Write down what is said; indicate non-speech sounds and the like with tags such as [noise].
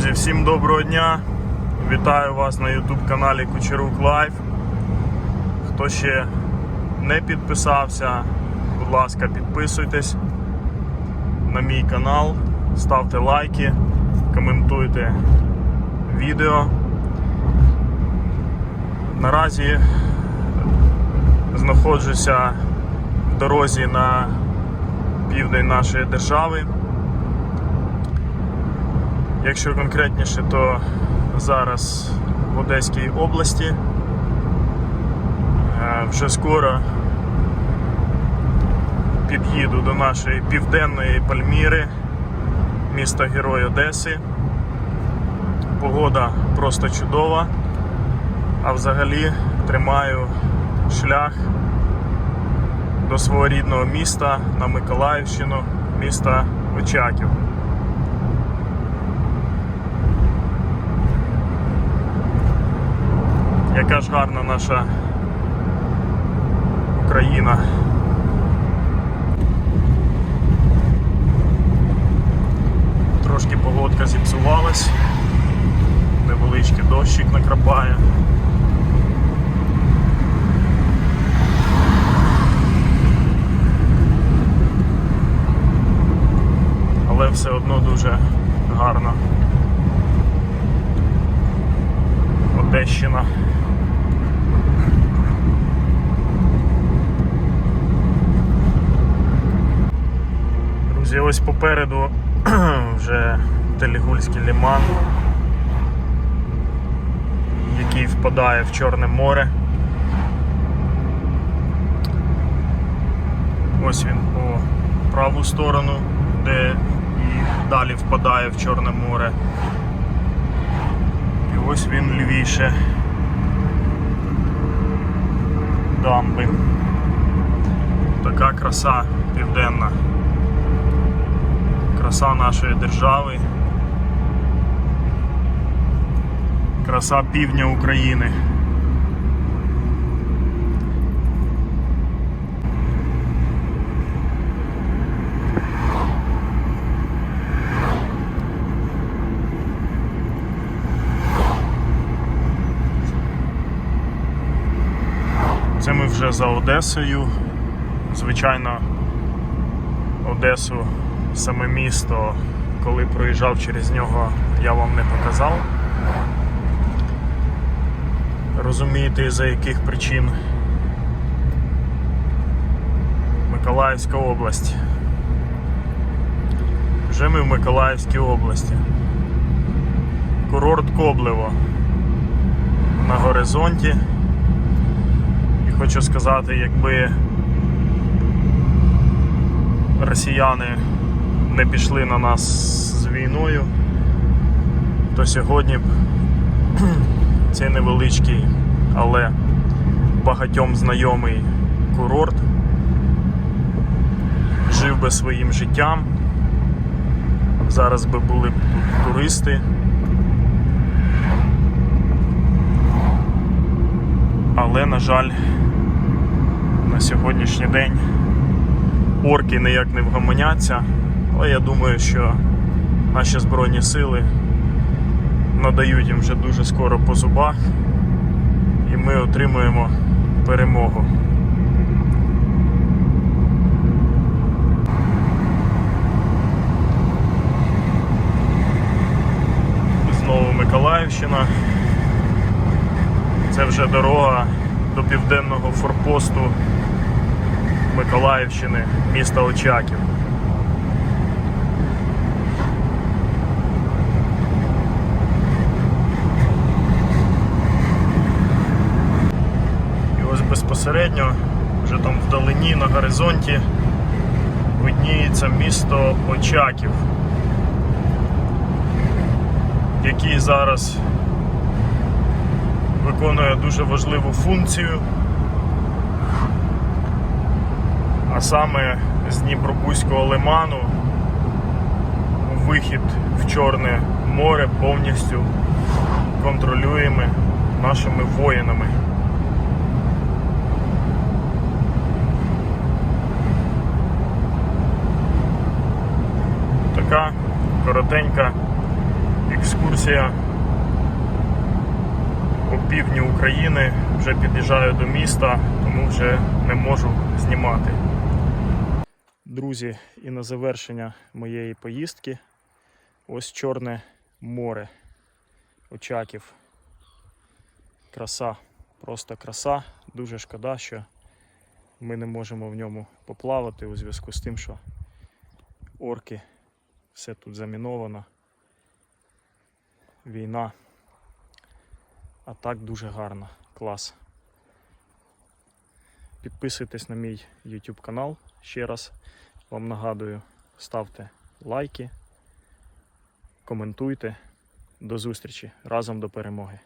Друзі, всім доброго дня! Вітаю вас на YouTube каналі Кучерук Лайф. Хто ще не підписався, будь ласка, підписуйтесь на мій канал, ставте лайки, коментуйте відео. Наразі знаходжуся в дорозі на південь нашої держави. Якщо конкретніше, то зараз в Одеській області. Е, Вже скоро під'їду до нашої південної Пальміри, міста Герой Одеси. Погода просто чудова, а взагалі тримаю шлях до свого рідного міста на Миколаївщину, міста Очаків. Яка ж гарна наша Україна. Трошки погодка зіпсувалась, невеличкий дощик накрапає. Але все одно дуже гарно. Одещина. Друзі, ось попереду [clears throat] вже Телігульський ліман, який впадає в Чорне море. Ось він по праву сторону, де і далі впадає в Чорне море. І ось він лівіше дамби. Така краса південна краса нашої держави, краса півдня України. Це ми вже за Одесою. Звичайно, Одесу саме місто, коли проїжджав через нього, я вам не показав. Розумієте, за яких причин Миколаївська область. Вже ми в Миколаївській області. Курорт Коблево на горизонті. І хочу сказати, якби росіяни не пішли на нас з війною, то сьогодні б [clears throat] цей невеличкий, але багатьом знайомий курорт жив би своїм життям. Зараз би були б туристи. Але, на жаль, на сьогоднішній день орки ніяк не вгомоняться. Але я думаю, що наші Збройні сили надають їм вже дуже скоро по зубах, і ми отримуємо перемогу. Знову Миколаївщина. Це вже дорога до південного форпосту Миколаївщини, міста Очаків. І ось безпосередньо, вже там вдалині на горизонті видніється місто Очаків, який зараз виконує дуже важливу функцію, а саме з Дніпробузького лиману вихід в Чорне море повністю контролюємо нашими воїнами. така коротенька екскурсія по півдні України. Вже під'їжджаю до міста, тому вже не можу знімати. Друзі, і на завершення моєї поїздки ось Чорне море. Очаків. Краса, просто краса. Дуже шкода, що ми не можемо в ньому поплавати у зв'язку з тим, що орки, все тут заміновано. Війна. А так дуже гарно. Клас. Підписуйтесь на мій YouTube канал. Ще раз вам нагадую, ставте лайки, коментуйте. До зустрічі разом до перемоги.